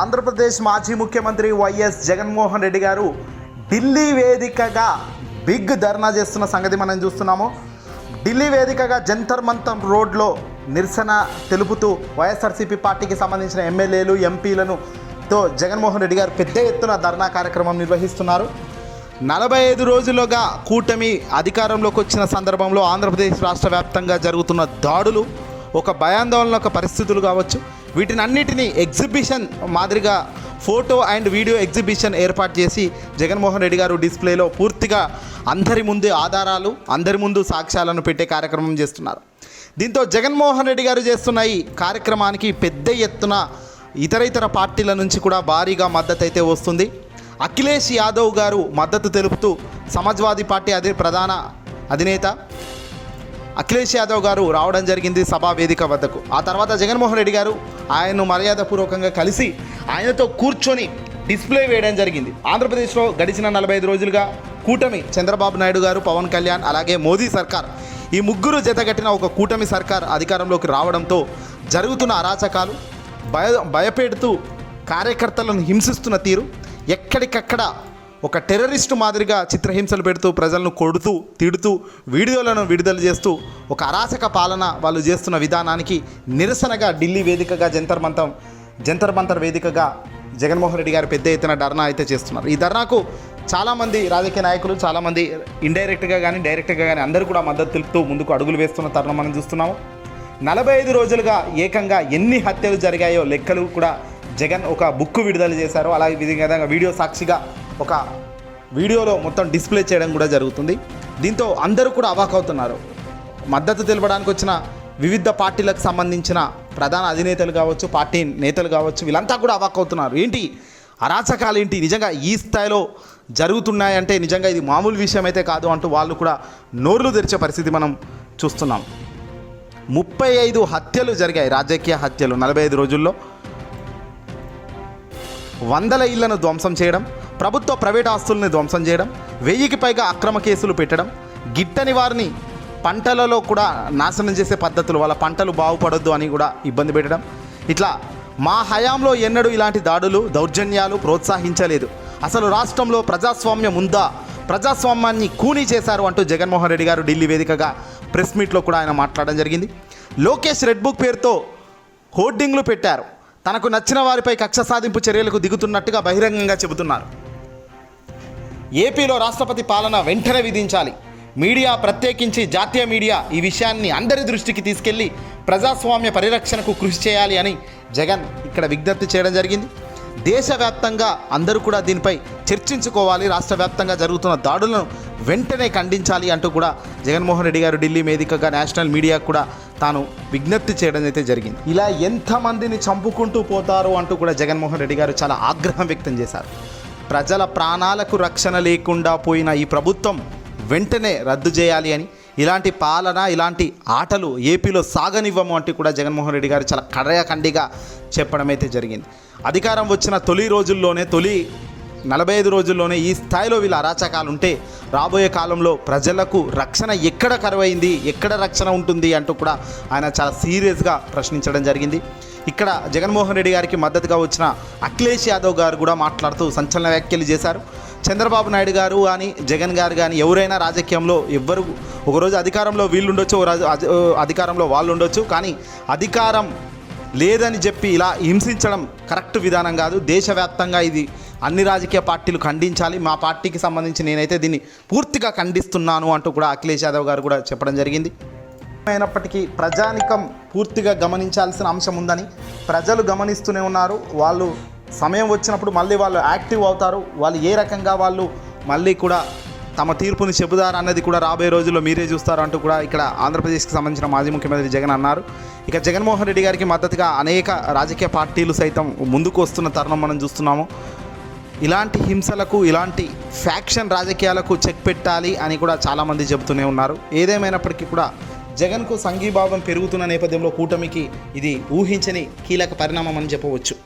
ఆంధ్రప్రదేశ్ మాజీ ముఖ్యమంత్రి వైఎస్ జగన్మోహన్ రెడ్డి గారు ఢిల్లీ వేదికగా బిగ్ ధర్నా చేస్తున్న సంగతి మనం చూస్తున్నాము. ఢిల్లీ వేదికగా జంతర్ మంతర్ రోడ్లో నిరసన తెలుపుతూ వైఎస్ఆర్సీపీ పార్టీకి సంబంధించిన ఎమ్మెల్యేలు ఎంపీలను తో జగన్మోహన్ రెడ్డి గారు పెద్ద ఎత్తున ధర్నా కార్యక్రమం నిర్వహిస్తున్నారు. నలభై ఐదు రోజులుగా కూటమి అధికారంలోకి వచ్చిన సందర్భంలో ఆంధ్రప్రదేశ్ రాష్ట్ర వ్యాప్తంగా జరుగుతున్న దాడులు ఒక భయాందోళన ఒక పరిస్థితులు కావచ్చు. వీటిని అన్నిటినీ ఎగ్జిబిషన్ మాదిరిగా ఫోటో అండ్ వీడియో ఎగ్జిబిషన్ ఏర్పాటు చేసి జగన్మోహన్ రెడ్డి గారు డిస్ప్లేలో పూర్తిగా అందరి ముందు ఆధారాలు అందరి ముందు సాక్ష్యాలను పెట్టే కార్యక్రమం చేస్తున్నారు. దీంతో జగన్మోహన్ రెడ్డి గారు చేస్తున్న ఈ కార్యక్రమానికి పెద్ద ఎత్తున ఇతర ఇతర పార్టీల నుంచి కూడా భారీగా మద్దతు అయితే వస్తుంది. అఖిలేష్ యాదవ్ గారు మద్దతు తెలుపుతూ సమాజ్వాదీ పార్టీ అదే ప్రధాన అధినేత. అఖిలేష్ యాదవ్ గారు రావడం జరిగింది సభా వేదిక వద్దకు. ఆ తర్వాత జగన్మోహన్ రెడ్డి గారు ఆయన్ను మర్యాదపూర్వకంగా కలిసి ఆయనతో కూర్చొని డిస్ప్లే వేయడం జరిగింది. ఆంధ్రప్రదేశ్లో గడిచిన నలభై ఐదు రోజులుగా కూటమి చంద్రబాబు నాయుడు గారు పవన్ కళ్యాణ్ అలాగే మోదీ సర్కార్ ఈ ముగ్గురు జతగట్టిన ఒక కూటమి సర్కార్ అధికారంలోకి రావడంతో జరుగుతున్న అరాచకాలు భయ భయపెడుతూ కార్యకర్తలను హింసిస్తున్న తీరు ఎక్కడికక్కడ ఒక టెర్రరిస్టు మాదిరిగా చిత్రహింసలు పెడుతూ ప్రజలను కొడుతూ తిడుతూ వీడియోలను విడుదల చేస్తూ ఒక అరాచక పాలన వాళ్ళు చేస్తున్న విధానానికి నిరసనగా ఢిల్లీ వేదికగా జంతర్ మంతం జంతర్ మంతర్ వేదికగా జగన్మోహన్ రెడ్డి గారు పెద్ద ఎత్తున ధర్నా అయితే చేస్తున్నారు. ఈ ధర్నాకు చాలామంది రాజకీయ నాయకులు చాలామంది ఇండైరెక్ట్గా కానీ డైరెక్ట్గా కానీ అందరూ కూడా మద్దతు తెలుపుతూ ముందుకు అడుగులు వేస్తున్న తరుణం మనం చూస్తున్నాము. నలభై ఐదు రోజులుగా ఏకంగా ఎన్ని హత్యలు జరిగాయో లెక్కలు కూడా జగన్ ఒక బుక్ విడుదల చేశారు. అలాగే విధంగా వీడియో సాక్షిగా ఒక వీడియోలో మొత్తం డిస్ప్లే చేయడం కూడా జరుగుతుంది. దీంతో అందరూ కూడా అవాక్ అవుతున్నారు. మద్దతు తెలపడానికి వచ్చిన వివిధ పార్టీలకు సంబంధించిన ప్రధాన అధినేతలు కావచ్చు పార్టీ నేతలు కావచ్చు వీళ్ళంతా కూడా అవాక్ అవుతున్నారు. ఏంటి? అరాచకాలు ఏంటి? నిజంగా ఈ స్థాయిలో జరుగుతున్నాయంటే నిజంగా ఇది మామూలు విషయం అయితే కాదు అంటూ వాళ్ళు కూడా నోర్లు తెరిచే పరిస్థితి మనం చూస్తున్నాం. ముప్పై ఐదు హత్యలు జరిగాయి. రాజకీయ హత్యలు నలభై ఐదు రోజుల్లో. వందల ఇళ్ళను ధ్వంసం చేయడం ప్రభుత్వ ప్రైవేట్ ఆస్తుల్ని ధ్వంసం చేయడం వెయ్యికి పైగా అక్రమ కేసులు పెట్టడం గిట్టని వారిని పంటలలో కూడా నాశనం చేసే పద్ధతులు వాళ్ళ పంటలు బాగుపడొద్దు అని కూడా ఇబ్బంది పెట్టడం. ఇట్లా మా హయాంలో ఎన్నడూ ఇలాంటి దాడులు దౌర్జన్యాలు ప్రోత్సహించలేదు. అసలు రాష్ట్రంలో ప్రజాస్వామ్యం ఉందా? ప్రజాస్వామ్యాన్ని కూనీ చేశారు అంటూ జగన్మోహన్ రెడ్డి గారు ఢిల్లీ వేదికగా ప్రెస్ మీట్లో కూడా ఆయన మాట్లాడడం జరిగింది. లోకేష్ రెడ్ బుక్ పేరుతో హోర్డింగ్లు పెట్టారు. తనకు నచ్చిన వారిపై కక్ష సాధింపు చర్యలకు దిగుతున్నట్టుగా బహిరంగంగా చెబుతున్నారు. ఏపీలో రాష్ట్రపతి పాలన వెంటనే విధించాలి. మీడియా ప్రత్యేకించి జాతీయ మీడియా ఈ విషయాన్ని అందరి దృష్టికి తీసుకెళ్ళి ప్రజాస్వామ్య పరిరక్షణకు కృషి చేయాలి అని జగన్ ఇక్కడ విజ్ఞప్తి చేయడం జరిగింది. దేశవ్యాప్తంగా అందరూ కూడా దీనిపై చర్చించుకోవాలి. రాష్ట్ర వ్యాప్తంగా జరుగుతున్న దాడులను వెంటనే ఖండించాలి అంటూ కూడా జగన్మోహన్ రెడ్డి గారు ఢిల్లీ వేదికగా నేషనల్ మీడియా కూడా తాను విజ్ఞప్తి చేయడం అయితే జరిగింది. ఇలా ఎంతమందిని చంపుకుంటూ పోతారు అంటూ కూడా జగన్మోహన్ రెడ్డి గారు చాలా ఆగ్రహం వ్యక్తం చేశారు. ప్రజల ప్రాణాలకు రక్షణ లేకుండా పోయిన ఈ ప్రభుత్వం వెంటనే రద్దు చేయాలి అని ఇలాంటి పాలన ఇలాంటి ఆటలు ఏపీలో సాగనివ్వము అంటూ కూడా జగన్మోహన్ రెడ్డి గారు చాలా కడయకండిగా చెప్పడం అయితే జరిగింది. అధికారం వచ్చిన తొలి రోజుల్లోనే తొలి నలభై ఐదు రోజుల్లోనే ఈ స్థాయిలో వీళ్ళ అరాచకాలు ఉంటే రాబోయే కాలంలో ప్రజలకు రక్షణ ఎక్కడ కరువైంది ఎక్కడ రక్షణ ఉంటుంది అంటూ కూడా ఆయన చాలా సీరియస్గా ప్రశ్నించడం జరిగింది. ఇక్కడ జగన్మోహన్ రెడ్డి గారికి మద్దతుగా వచ్చిన అఖిలేష్ యాదవ్ గారు కూడా మాట్లాడుతూ సంచలన వ్యాఖ్యలు చేశారు. చంద్రబాబు నాయుడు గారు కానీ జగన్ గారు కానీ ఎవరైనా రాజకీయంలో ఎవ్వరు ఒకరోజు అధికారంలో వీళ్ళు ఉండొచ్చు ఒక రోజు అధి- అధికారంలో వాళ్ళు ఉండొచ్చు కానీ అధికారం లేదని చెప్పి ఇలా హింసించడం కరెక్ట్ విధానం కాదు. దేశవ్యాప్తంగా ఇది అన్ని రాజకీయ పార్టీలు ఖండించాలి. మా పార్టీకి సంబంధించి నేనైతే దీన్ని పూర్తిగా ఖండిస్తున్నాను అంటూ కూడా అఖిలేష్ యాదవ్ గారు కూడా చెప్పడం జరిగింది. అయినప్పటికీ ప్రజానికం పూర్తిగా గమనించాల్సిన అంశం ఉందని ప్రజలు గమనిస్తూనే ఉన్నారు. వాళ్ళు సమయం వచ్చినప్పుడు మళ్ళీ వాళ్ళు యాక్టివ్ అవుతారు. వాళ్ళు ఏ రకంగా వాళ్ళు మళ్ళీ కూడా తమ తీర్పుని చెబుతారు అన్నది కూడా రాబోయే రోజుల్లో మీరే చూస్తారు అంటూ కూడా ఇక్కడ ఆంధ్రప్రదేశ్కి సంబంధించిన మాజీ ముఖ్యమంత్రి జగన్ అన్నారు. ఇక జగన్మోహన్ రెడ్డి గారికి మద్దతుగా అనేక రాజకీయ పార్టీలు సైతం ముందుకు వస్తున్న తరుణం మనం చూస్తున్నాము. ఇలాంటి హింసలకు ఇలాంటి ఫ్యాక్షన్ రాజకీయాలకు చెక్ పెట్టాలి అని కూడా చాలామంది చెబుతూనే ఉన్నారు. ఏదేమైనప్పటికీ కూడా జగన్కు సంఘీభావం పెరుగుతున్న నేపథ్యంలో కూటమికి ఇది ఊహించని కీలక పరిణామం అని చెప్పవచ్చు.